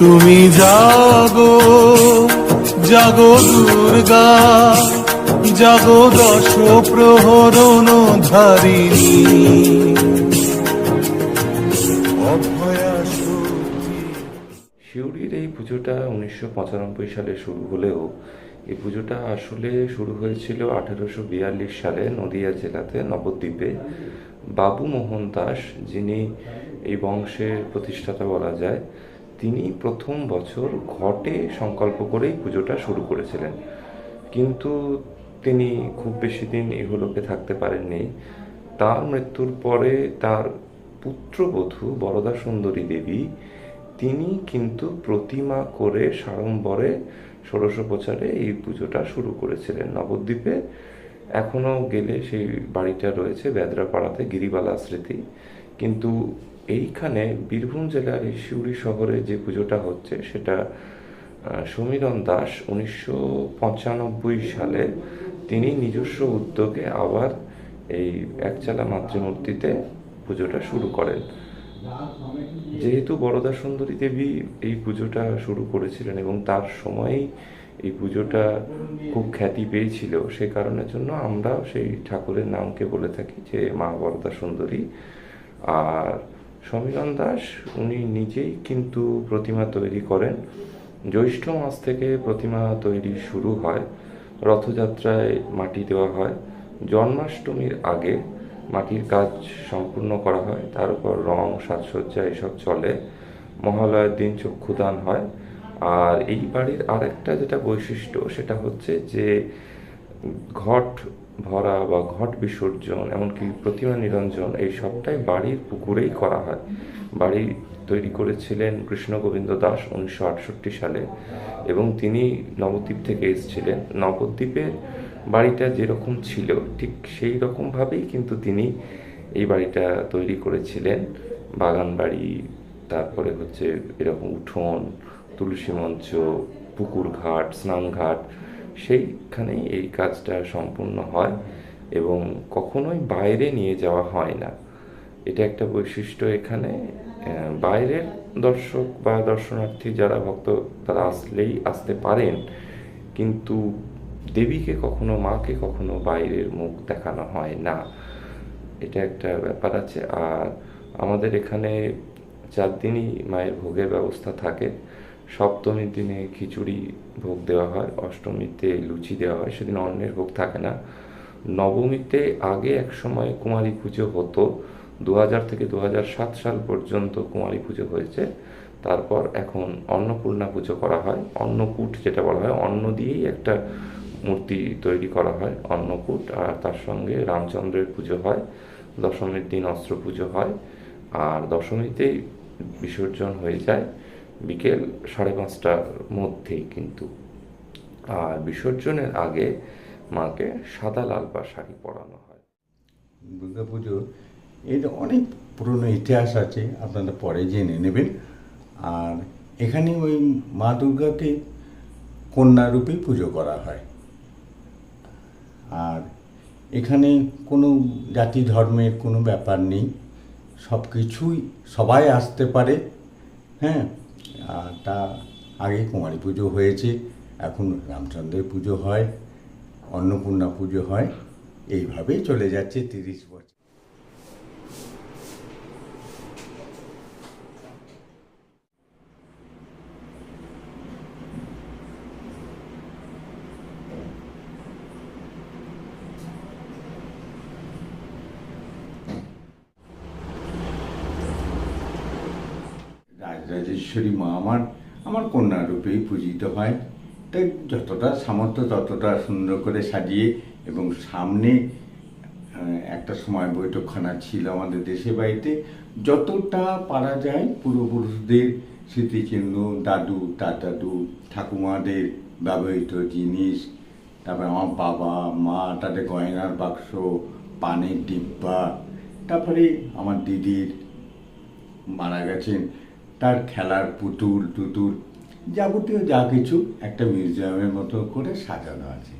তুমি জাগো জাগো দুর্গা, জাগো দশ প্রহরণ ধারিণী সিউড়ির এই পুজোটা উনিশশো পঁচানব্বই সালে শুরু হলেও এই পুজোটা আসলে শুরু হয়েছিল আঠেরোশো বিয়াল্লিশ সালে নদিয়া জেলাতে নবদ্বীপে। বাবু মোহন দাস, যিনি এই বংশের প্রতিষ্ঠাতা বলা যায় তিনি প্রথম বছর ঘটে সংকল্প করেই পুজোটা শুরু করেছিলেন। কিন্তু তিনি খুব বেশি দিন ইহলোকে থাকতে পারেননি। তার মৃত্যুর পরে তার পুত্রবধূ বরদা সুন্দরী দেবী, তিনি কিন্তু প্রতিমা করে সাড়ম্বরে ষোড়শ প্রচারে এই পুজোটা শুরু করেছিলেন। নবদ্বীপে এখনও গেলে সেই বাড়িটা রয়েছে বেদরাপাড়াতে গিরিবালা স্মৃতি কিন্তু এইখানে বীরভূম জেলার এই সিউড়ি শহরে যে পুজোটা হচ্ছে, সেটা সমীরণ দাস উনিশশো পঁচানব্বই সালে তিনি নিজস্ব উদ্যোগে আবার এই একচালা মাতৃমূর্তিতে পুজোটা শুরু করেন। যেহেতু বরদা সুন্দরী দেবী এই পুজোটা শুরু করেছিলেন এবং তার সময়েই এই পুজোটা খুব খ্যাতি পেয়েছিল, সে কারণের জন্য আমরাও সেই ঠাকুরের নামকে বলে থাকি যে মা বরদা সুন্দরী। আর সমীরণ দাস, উনি নিজেই কিন্তু প্রতিমা তৈরি করেন। জ্যৈষ্ঠ মাস থেকে প্রতিমা তৈরি শুরু হয়। রথযাত্রায় মাটি দেওয়া হয়। জন্মাষ্টমীর আগে মাটির কাজ সম্পূর্ণ করা হয়। তার উপর রং, সাজসজ্জা এসব চলে। মহালয়ার দিন চক্ষুদান হয়। আর এই বাড়ির আরেকটা যেটা বৈশিষ্ট্য, সেটা হচ্ছে যে ঘট ভরা বা ঘট বিসর্জন, এমনকি প্রতিমা নিরঞ্জন, এই সবটাই বাড়ির পুকুরেই করা হয়। বাড়ি তৈরি করেছিলেন কৃষ্ণ গোবিন্দ দাস উনিশশো আটষট্টি সালে এবং তিনি নবদ্বীপ থেকে এসেছিলেন। নবদ্বীপের বাড়িটা যেরকম ছিল, ঠিক সেই রকমভাবেই কিন্তু তিনি এই বাড়িটা তৈরি করেছিলেন। বাগান বাড়ি, তারপরে হচ্ছে এরকম উঠোন, তুলসী মঞ্চ, পুকুর ঘাট স্নানঘাট সেইখানেই এই কাজটা সম্পূর্ণ হয় এবং কখনোই বাইরে নিয়ে যাওয়া হয় না। এটা একটা বৈশিষ্ট্য এখানে। বাইরের দর্শক বা দর্শনার্থী যারা ভক্ত, তারা আসলেই আসতে পারেন। কিন্তু দেবীকে কখনো, মাকে কখনো বাইরের মুখ দেখানো হয় না। এটা একটা ব্যাপার আছে। আর আমাদের এখানে চার দিনই মায়ের ভোগের ব্যবস্থা থাকে। সপ্তমীর দিনে খিচুড়ি ভোগ দেওয়া হয়, অষ্টমীতে লুচি দেওয়া হয়, সেদিন অন্যের ভোগ থাকে না। নবমীতে আগে এক সময় কুমারী পুজো হতো দু হাজার থেকে দু হাজার সাত সাল পর্যন্ত কুমারী পুজো হয়েছে। তারপর এখন অন্নপূর্ণা পুজো করা হয়। অন্নকূট যেটা বলা হয়, অন্ন দিয়েই একটা মূর্তি তৈরি করা হয়, অন্নকূট। আর তার সঙ্গে রামচন্দ্রের পুজো হয়, দশমীর দিন অস্ত্র পুজো হয়। আর দশমীতেই বিসর্জন হয়ে যায়। বিকেল সাড়ে পাঁচটার মধ্যেই কিন্তু। আর বিসর্জনের আগে মাকে সাদা লাল বা শাড়ি পরানো হয়। দুর্গা পুজো, এর অনেক পুরনো ইতিহাস আছে, আপনারা পরে জেনে নেবেন। আর এখানে ওই মা দুর্গাকে কন্যা রূপেই পুজো করা হয়। আর এখানে কোনো জাতি ধর্মের কোনো ব্যাপার নেই। সব কিছুই সবাই আসতে পারে হ্যাঁ? তা আগে কুমারী পুজো হয়েছে, এখন রামচন্দ্রের পুজো হয়, অন্নপূর্ণা পুজো হয়, এইভাবেই চলে যাচ্ছে তিরিশ বছর। রাজরাজেশ্বরী মা আমার আমার কন্যা রূপেই পূজিত হয়। তাই যতটা সামর্থ্য, ততটা সুন্দর করে সাজিয়ে এবং সামনে একটা সময় বৈঠকখানা ছিল আমাদের দেশে বাড়িতে, যতটা পারা যায় পূর্বপুরুষদের, স্মৃতিচিহ্ন, দাদু দাদু ঠাকুমাদের ব্যবহৃত জিনিস, তারপরে আমার বাবা, মা, তাদের গয়নার বাক্স, পানের ডিব্বা, তারপরে আমার দিদির মারা গেছেন। তার খেলার পুতুল টুতুল যাবতীয় যা কিছু একটা মিউজিয়ামের মতো করে সাজানো আছে।